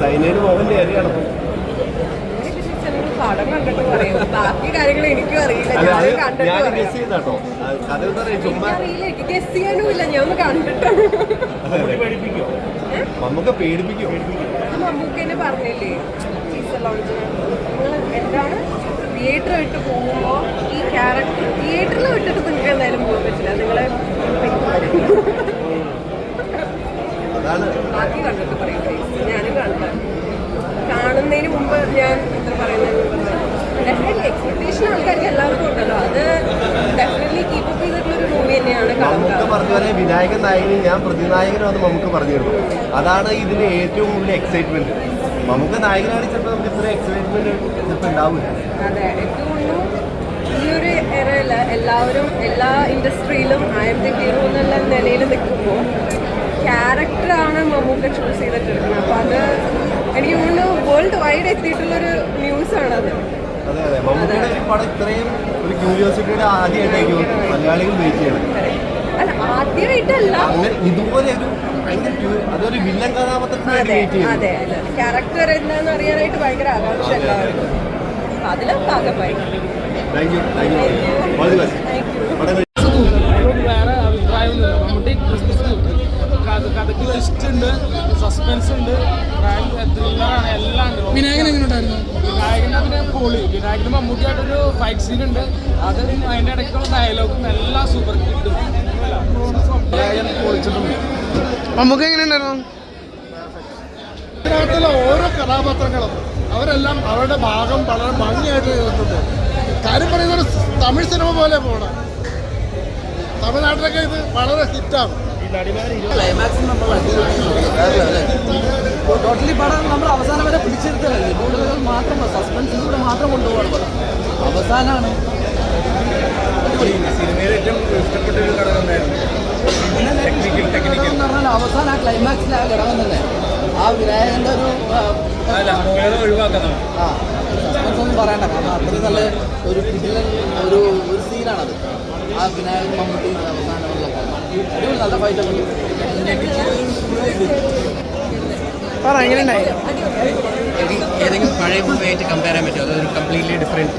സൈനയുടെ മോഹന്റെ ഏരി നടന്നു അങ്ങനെയൊക്കെ ചോദിച്ചാൽ നിങ്ങൾ പടം കണ്ടിട്ട് പറയും. ബാക്കി കാര്യങ്ങൾ എനിക്കും അറിയില്ല. ഞാൻ കണ്ടിട്ട് ഞാൻ പറയാം. ഗസ് ചെയ്താട്ടോ എന്താ പറയാ ചുമ്മാ എനിക്കറിയില്ല. ഗസ് ചെയ്യാനും ഇല്ല. ഞാൻ ഒന്ന് കണ്ടിട്ടാണ് നമുക്ക് പേടിപ്പിക്കും? മമ്മൂക്കനെ പറഞ്ഞില്ലേ. ടീച്ചർ ലോഞ്ചിന് നിങ്ങൾ എന്താണ്? തിയേറ്റർ വിട്ട് പോകുമ്പോൾ ഈ ക്യാരക്ടർ തിയേറ്ററിൽ വിട്ടിട്ട് നിങ്ങൾക്ക് എന്തായാലും പോകാൻ പറ്റില്ല. നിങ്ങളെ ബാക്കി കണ്ടിട്ട് പറയും. ഞാനും കാണുന്നത്. കാണുന്നതിന് മുമ്പ് ഞാൻ എന്താ പറയുന്നത്? ഡെഫിനറ്റ്ലി എക്സ്പെക്ടേഷൻ ആൾക്കാർക്ക് എല്ലാവർക്കും ഉണ്ടല്ലോ. അത് ഡെഫിനറ്റ്ലി കീപ്പ് അപ്പ് ചെയ്തിട്ടുള്ള ഒരു മൂവി തന്നെയാണ് നമുക്ക് പറഞ്ഞ പോലെ വിനായകൻ നായകനും ഞാൻ പ്രതിനായകനും നമുക്ക് പറഞ്ഞിരുന്നു. അതാണ് ഇതിന്റെ ഏറ്റവും കൂടുതൽ എക്സൈറ്റ്മെന്റ് നമുക്ക് നായകനാണ് ചിലപ്പോൾ നമുക്ക് ഇത്ര എക്സൈറ്റ്മെന്റ് ചിലപ്പോൾ ഉണ്ടാവില്ല. അതെ എനിക്ക് തോന്നുന്നു ഈ ഒരു എല്ലാവരും എല്ലാ ഇൻഡസ്ട്രിയിലും ആയിരത്തി ഹീറോ എന്നുള്ള നിലയിൽ നിൽക്കുമ്പോൾ ക്യാരക്ടറാണ് മമ്മൂക്ക ചൂസ് ചെയ്തിട്ടിരിക്കുന്നത് അപ്പോൾ അത് എനിക്ക് തോന്നുന്നു വേൾഡ് വൈഡ് എത്തിയിട്ടുള്ളൊരു ന്യൂസാണത് അതെ അതെ. മമ്മൂക്കയുടെ ഒരു പടം ഇത്രയും ഒരു ക്യൂരിയോസിറ്റിയുടെ ആദ്യമായിട്ടായിരിക്കും മലയാളികൾ വെയിറ്റ് ചെയ്യണം അല്ല ആദ്യമായിട്ടല്ല. അങ്ങനെ ഇതുപോലെ ഒരു അതൊരു വില്ലൻ കഥാപാത്രത്തിന് അതെ അതെ അതെ. ക്യാരക്ടർ എന്താണെന്ന് അറിയാനായിട്ട് ഭയങ്കര ആകാംക്ഷ എല്ലാവർക്കും. അപ്പം ഭാഗമായി. Thank you thank you all the best thank you പടം അതിനോട് വേറെ അഭിപ്രായമൊന്നുമില്ല മമ്മൂട്ടി ക്രിസ്മസ് കഥ കഥയ്ക്ക് ട്വിസ്റ്റ് ഉണ്ട് സസ്പെൻസ് ഉണ്ട് ത്രില്ലറാണ് എല്ലാം ഉണ്ട്. വിനായകൻ എങ്ങനെയുണ്ടായിരുന്നു വിനായകന്റെ അതിന് പൊളി. വിനായകന്റെ മമ്മൂട്ടിയായിട്ടൊരു ഫൈറ്റ് സീൻ ഉണ്ട്. അത് അതിന്റെ ഇടയ്ക്കുള്ള ഡയലോഗും എല്ലാം സൂപ്പർ കിട്ടും. പൊളിച്ചിട്ടുണ്ട്. മമ്മൂക്ക എങ്ങനെയുണ്ടായിരുന്നു ഇതിനകത്തുള്ള ഓരോ കഥാപാത്രങ്ങളും അവരെല്ലാം അവരുടെ ഭാഗം വളരെ ഭംഗിയായിട്ട് ചെയ്തിട്ടുണ്ട്. കാര്യം പറയുന്ന ഒരു തമിഴ് സിനിമ പോലെ പോകണം തമിഴ്നാട്ടിലൊക്കെ ഇത് വളരെ ഹിറ്റാകും ടോട്ടലി പടം നമ്മൾ അവസാനം വരെ പിടിച്ചെടുത്തല്ലേ കൂടുതൽ മാത്രം സസ്പെൻസിലൂടെ മാത്രം കൊണ്ടുപോകണം പടം. അവസാനമാണ് സിനിമയിൽ ഏറ്റവും ഇഷ്ടപ്പെട്ട ഒരു ഘടകം എന്ന് പറഞ്ഞാൽ അവസാനം ആ ക്ലൈമാക്സിലെ ആ ഘടകം തന്നെ ആ വിനായകന്റെ ഒരു ആ, സസ്പെൻസ് ഒന്നും പറയണ്ട. കാരണം അത്രയും നല്ല ഒരു ഒരു ഒരു സീനാണത് ആ വിനായകൻ മമ്മൂട്ടി അവസാനമുള്ള അടിപൊളി നല്ല ഫൈറ്റൊക്കെ പറ എങ്ങനെയുണ്ടായി ഏതെങ്കിലും പഴയ മൂവിയായിട്ട് കമ്പയർ ചെയ്യാൻ പറ്റുമോ? അതൊരു കംപ്ലീറ്റ്ലി ഡിഫറെന്റ്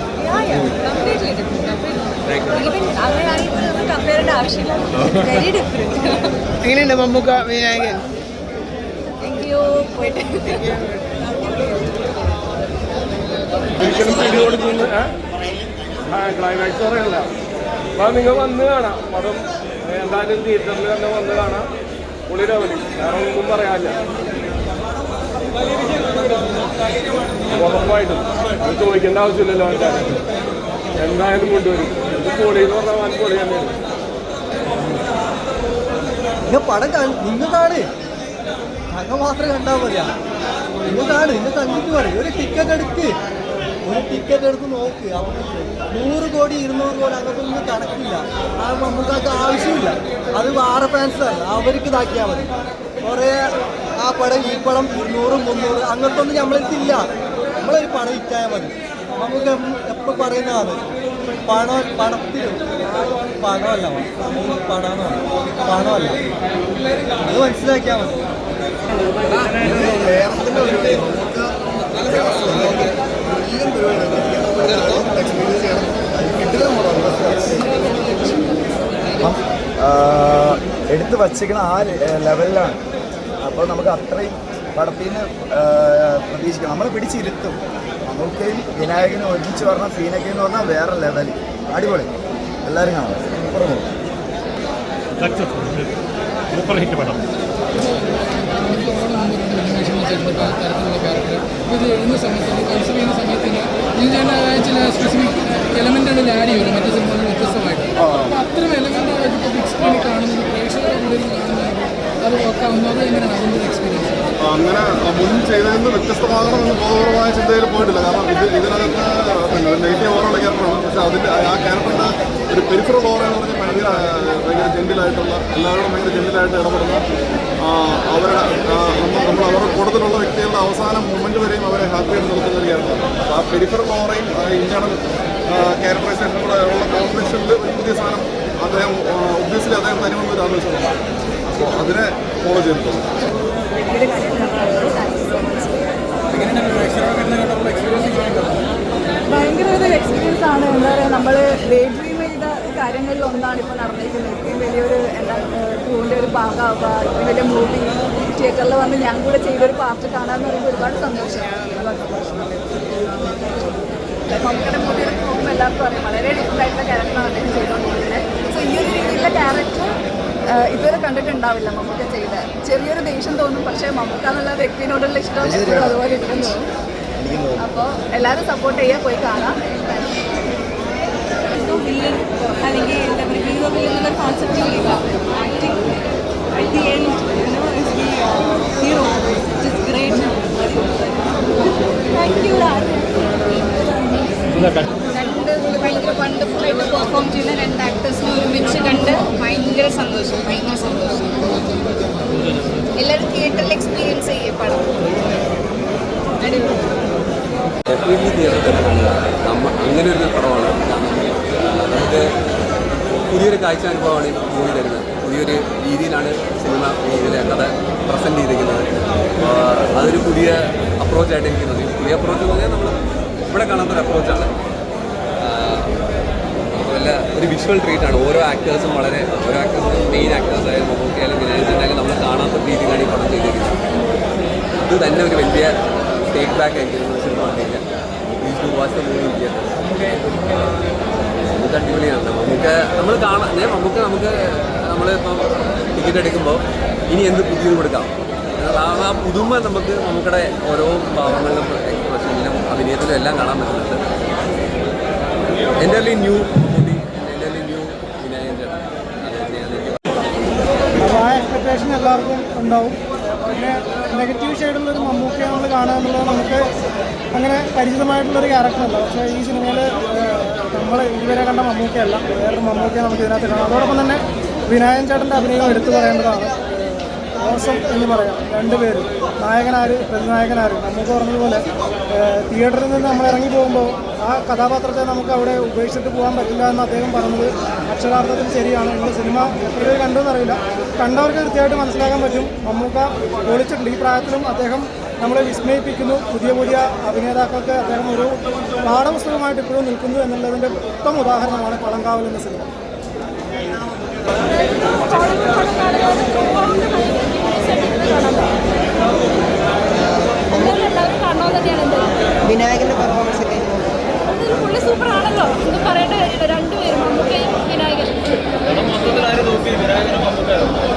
എങ്ങനെയുണ്ട് മമ്മൂക്ക വിനായകൻ? ഒരിക്കലും ക്ലൈമാക്സ് പറയല്ല അപ്പം നിങ്ങൾ വന്ന് കാണാം. പടം എന്തായാലും തിയേറ്ററിൽ തന്നെ വന്ന് കാണാം. പുള്ളിരവലി വേറെ ഒന്നും പറയാനില്ല. ഉറപ്പായിട്ടും. അത് ചോദിക്കേണ്ട ആവശ്യമില്ലല്ലോ ആൾക്കാർ എന്തായാലും കൊണ്ടുവരും. പൊളി എന്ന് പറഞ്ഞാൽ വൻ പൊളി തന്നെയാണ്. നിങ്ങൾ പടം നിങ്ങൾ കാണ്. ഞങ്ങൾ മാത്രം കണ്ടാൽ മതിയാ. നിങ്ങൾ കാണ്. നിങ്ങൾ കണ്ടിട്ട് പറയും. ഒരു ടിക്കറ്റ് എടുക്ക്. ഒരു ടിക്കറ്റ് എടുത്ത് നോക്ക്. അവർക്ക് നൂറ് കോടി ഇരുന്നൂറ് കോടി ഒന്നും കണക്കില്ല. ആ നമുക്കൊക്കെ ആവശ്യമില്ല. അത് വേറെ അല്ല. അവർക്ക് ഇതാക്കിയാൽ മതി. കുറേ ആ പടം ഈ പടം ഇരുന്നൂറ് മുന്നൂറ് അങ്ങനത്തെ ഒന്നും നമ്മളെടുത്തില്ല നമ്മളൊരു പടം ഇറ്റായാൽ മതി. നമുക്ക് എപ്പോൾ പറയുന്നതാണ്? പണം പണത്തിൽ പണമല്ല നമുക്ക് പണമാണ് പണമല്ല അത് മനസ്സിലാക്കിയാൽ മതി. കേരളത്തിന്റെ ഒരു എടുത്ത് വച്ചിരിക്കുന്ന ആ ലെവലിലാണ്. അപ്പോൾ നമുക്ക് അത്രയും പടത്തിൽ നിന്ന് പ്രതീക്ഷിക്കാം. നമ്മളെ പിടിച്ചിരുത്തും. നമുക്കയും വിനായകനെ ഒരുമിച്ച് പറഞ്ഞ സീനൊക്കെ എന്ന് പറഞ്ഞാൽ വേറെ ലെവൽ അടിപൊളി. എല്ലാവരും കാണാം. സൂപ്പർ ഹിറ്റ് പടം. ഇത് എഴുതുന്ന സമയത്ത് കൺസിഡർ ചെയ്യുന്ന സമയത്ത് ഇതിന്റെ ചില സ്പെസിഫിക് എലമെന്റാണ് ആഡ് ചെയ്യുന്നത് മറ്റു സിനിമകളിൽ വ്യത്യസ്തമായിട്ട് അപ്പോൾ അത്തരം എലമെന്റ് ഇപ്പോൾ ബിഗ് സ്ക്രീനിൽ കാണുന്നത് പ്രേക്ഷകരുടെ കൂടുതൽ കാണുന്നത് അത് നോക്കാവുന്നത് അത് എങ്ങനെയാണ് അതിന്റെ ഒരു അങ്ങനെ മുൻ ചെയ്തതിന് വ്യത്യസ്തമാകണമെന്ന് ബോധപൂർവമായ ചിന്തയിൽ പോയിട്ടില്ല. കാരണം ഇത് ഇതിനകത്ത് നെഗറ്റീവ് ഓറുള്ള ക്യാരക്ടറാണ് പക്ഷേ അതിന്റെ ആ ക്യാരക്ടറിന്റെ ഒരു പെരിഫറൽ ഓറ എന്ന് പറഞ്ഞാൽ ഭയങ്കര ഭയങ്കര ജെന്റിലായിട്ടുള്ള എല്ലാവരോടും ഭയങ്കര ജെന്റിലായിട്ട് ഇടപെടുന്ന അവരുടെ നമ്മൾ അവരുടെ കൂട്ടത്തിലുള്ള വ്യക്തികളുടെ അവസാന മൊമെന്റ് വരെയും അവരെ ഹാപ്പിയായിട്ട് നിർത്തുന്ന ഒരു ക്യാരക്ടറാണ് ആ പെരിഫറൽ ഓറയും ഇന്റേണൽ ക്യാരക്ടറൈസേഷനും കൂടെ ഉള്ള കോമ്പിനേഷനിൽ ഒരു പുതിയ സാധനം അദ്ദേഹം ഒബ്വിയസ്ലി അദ്ദേഹം തരുമെന്നൊരു ആലോചന. അപ്പോൾ അതിനെ ഫോളോ ചെയ്തിട്ടുണ്ട് ഭയങ്കര ഒരു എക്സ്പീരിയൻസ് നമ്മൾ ഡ്രീം കാര്യങ്ങളിൽ ഒന്നാണ് ഇപ്പോൾ നടന്നിരിക്കുന്നത്. ഇത്രയും വലിയൊരു എന്താ ക്രൂവിന്റെ ഒരു ഭാഗമാവുക ഇത്രയും വലിയ മൂവി തിയേറ്ററിൽ വന്ന് ഞാൻ കൂടെ ചെയ്തൊരു പാർട്ട് കാണാമെന്ന് പറയുമ്പോൾ ഒരുപാട് സന്തോഷമാണ് എല്ലാവർക്കും അറിയാം വളരെ ഡിഫറെന്റ് ആയിട്ടുള്ള ക്യാരക്ടറാണ് ചെയ്തുകൊണ്ടിരിക്കുന്നത് സോ ഈ ഒരു രീതിയിലുള്ള ക്യാരക്ടർ ഇതുവരെ കണ്ടിട്ടുണ്ടാവില്ല മമ്മൂക്ക ചെയ്ത. ചെറിയൊരു ദേഷ്യം തോന്നും പക്ഷേ മമ്മൂക്ക എന്നുള്ള വ്യക്തിയോടുള്ള ഇഷ്ടം എപ്പോഴും അതുപോലെ ഇരിക്കുന്നു അപ്പോൾ എല്ലാവരും സപ്പോർട്ട് ചെയ്യാൻ പോയി കാണാം. അല്ലെങ്കിൽ എന്താ പറയുക ഹീറോ വില്ലൻ എന്നുള്ള കോൺസെപ്റ്റ് ഇല്ല. Acting at the end hero it's great thank you രണ്ട് ഭയങ്കര വണ്ടർഫുൾ ആയിട്ട് പെർഫോം ചെയ്യുന്ന രണ്ട് ആക്ടേഴ്സിനെ ഒരുമിച്ച് കണ്ട് ഭയങ്കര സന്തോഷം ഭയങ്കര സന്തോഷം എല്ലാവരും തിയേറ്ററിൽ എക്സ്പീരിയൻസ് ചെയ്യേ പടം ഡെഫിനറ്റ്ലി തിയേറ്ററിൽ നമ്മ അങ്ങനെ ഒരു പടമാണ് നമുക്ക് പുതിയൊരു കാഴ്ച അനുഭവമാണ് ഈ മൂവി തരുന്നത് പുതിയൊരു രീതിയിലാണ് സിനിമ ഇതിലെ കഥ പ്രസന്റ് ചെയ്തിരിക്കുന്നത്. അതൊരു പുതിയ അപ്രോച്ചായിട്ട് എനിക്ക് തോന്നി പുതിയ അപ്രോച്ച് എന്ന് പറഞ്ഞാൽ നമ്മൾ ഇവിടെ കാണാത്തൊരു അപ്രോച്ചാണ് വല്ല ഒരു വിഷ്വൽ ട്രീറ്റ് ആണ് ഓരോ ആക്ടേഴ്സും വളരെ ഓരോ ആക്ടേഴ്സും മെയിൻ ആക്ടേഴ്സ് ആയാലും മമ്മൂക്കയായാലും വിനായകനായാലും നമ്മൾ കാണാത്ത രീതിയിലാണ് ഈ പടം ചെയ്തിരിക്കുന്നത്. ഇത് തന്നെ ഒരു വലിയ ടേക്ക് ബാക്ക് ആയിരിക്കും സിനിമ കണ്ടില്ല പ്ലീസ് ടു വാച്ച് ദ ഇത് അടിപൊളിയാണ്. നമുക്ക് നമ്മൾ കാണാൻ നമുക്ക് നമുക്ക് നമ്മളിപ്പം ടിക്കറ്റ് എടുക്കുമ്പോൾ ഇനി എന്ത് പുതിയത് കൊടുക്കാം? ആ പുതുമ നമുക്ക് നമുക്കിടെ ഓരോ ഭാവങ്ങളിലും എക്സ്പ്രഷനിലും അഭിനയത്തിലും എല്ലാം കാണാൻ പറ്റുന്നുണ്ട്. എന്റെ ന്യൂ മമ്മൂട്ടി എന്റെ ന്യൂ വിനായകൻ ചേട്ടൻ അത് തന്നെയാണ് എനിക്ക് അപ്പോൾ ആ എക്സ്പെക്ടേഷൻ എല്ലാവർക്കും ഉണ്ടാവും. പിന്നെ നെഗറ്റീവ് ഷെയ്ഡുള്ള ഒരു മമ്മൂക്കയെ നമ്മൾ കാണുക എന്നുള്ളത് നമുക്ക് അങ്ങനെ പരിചിതമായിട്ടുള്ളൊരു ക്യാരക്ടറല്ല പക്ഷേ ഈ സിനിമയിൽ നമ്മൾ ഇതുവരെ കണ്ട മമ്മൂക്കയല്ല. വേറൊരു മമ്മൂക്കയെ നമുക്ക് ഇതിനകത്ത് കാണാം. അതോടൊപ്പം തന്നെ വിനായകൻ ചേട്ടന്റെ അഭിനയം എടുത്തു പറയേണ്ടതാണ്. മോശം എന്ന് പറയാം. രണ്ടുപേരും നായകനാര് പ്രതിനായകനാര്. നമുക്ക് പറഞ്ഞതുപോലെ തിയേറ്ററിൽ നിന്ന് നമ്മൾ ഇറങ്ങി പോകുമ്പോൾ ആ കഥാപാത്രത്തെ നമുക്ക് അവിടെ ഉപേക്ഷിച്ചിട്ട് പോകാൻ പറ്റില്ല എന്ന് അദ്ദേഹം പറഞ്ഞത് അക്ഷരാർത്ഥത്തിൽ ശരിയാണ്. നിങ്ങൾ സിനിമ എത്ര പേര് കണ്ടു കണ്ടവർക്ക് കൃത്യമായിട്ട് മനസ്സിലാക്കാൻ പറ്റും. മമ്മൂക്ക ഒളിച്ചിട്ടുണ്ട്. ഈ പ്രായത്തിലും അദ്ദേഹം നമ്മളെ വിസ്മയിപ്പിക്കുന്നു. പുതിയ പുതിയ അഭിനേതാക്കൾക്ക് അദ്ദേഹം ഒരു പാഠപുസ്തകമായിട്ട് ഇപ്പോഴും നിൽക്കുന്നു എന്നുള്ളതിന്റെ ഉത്തമ ഉദാഹരണമാണ് പളങ്കാവൽ എന്ന സിനിമ. വിനായകന്റെ വിനായകന്റെ performance entrega de uma mulher.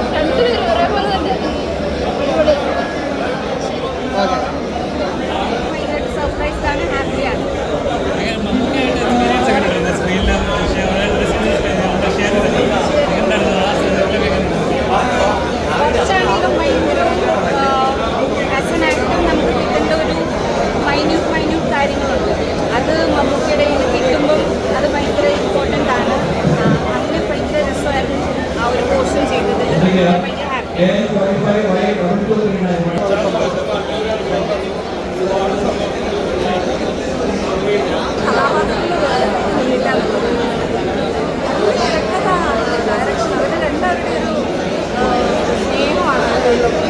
Thank you.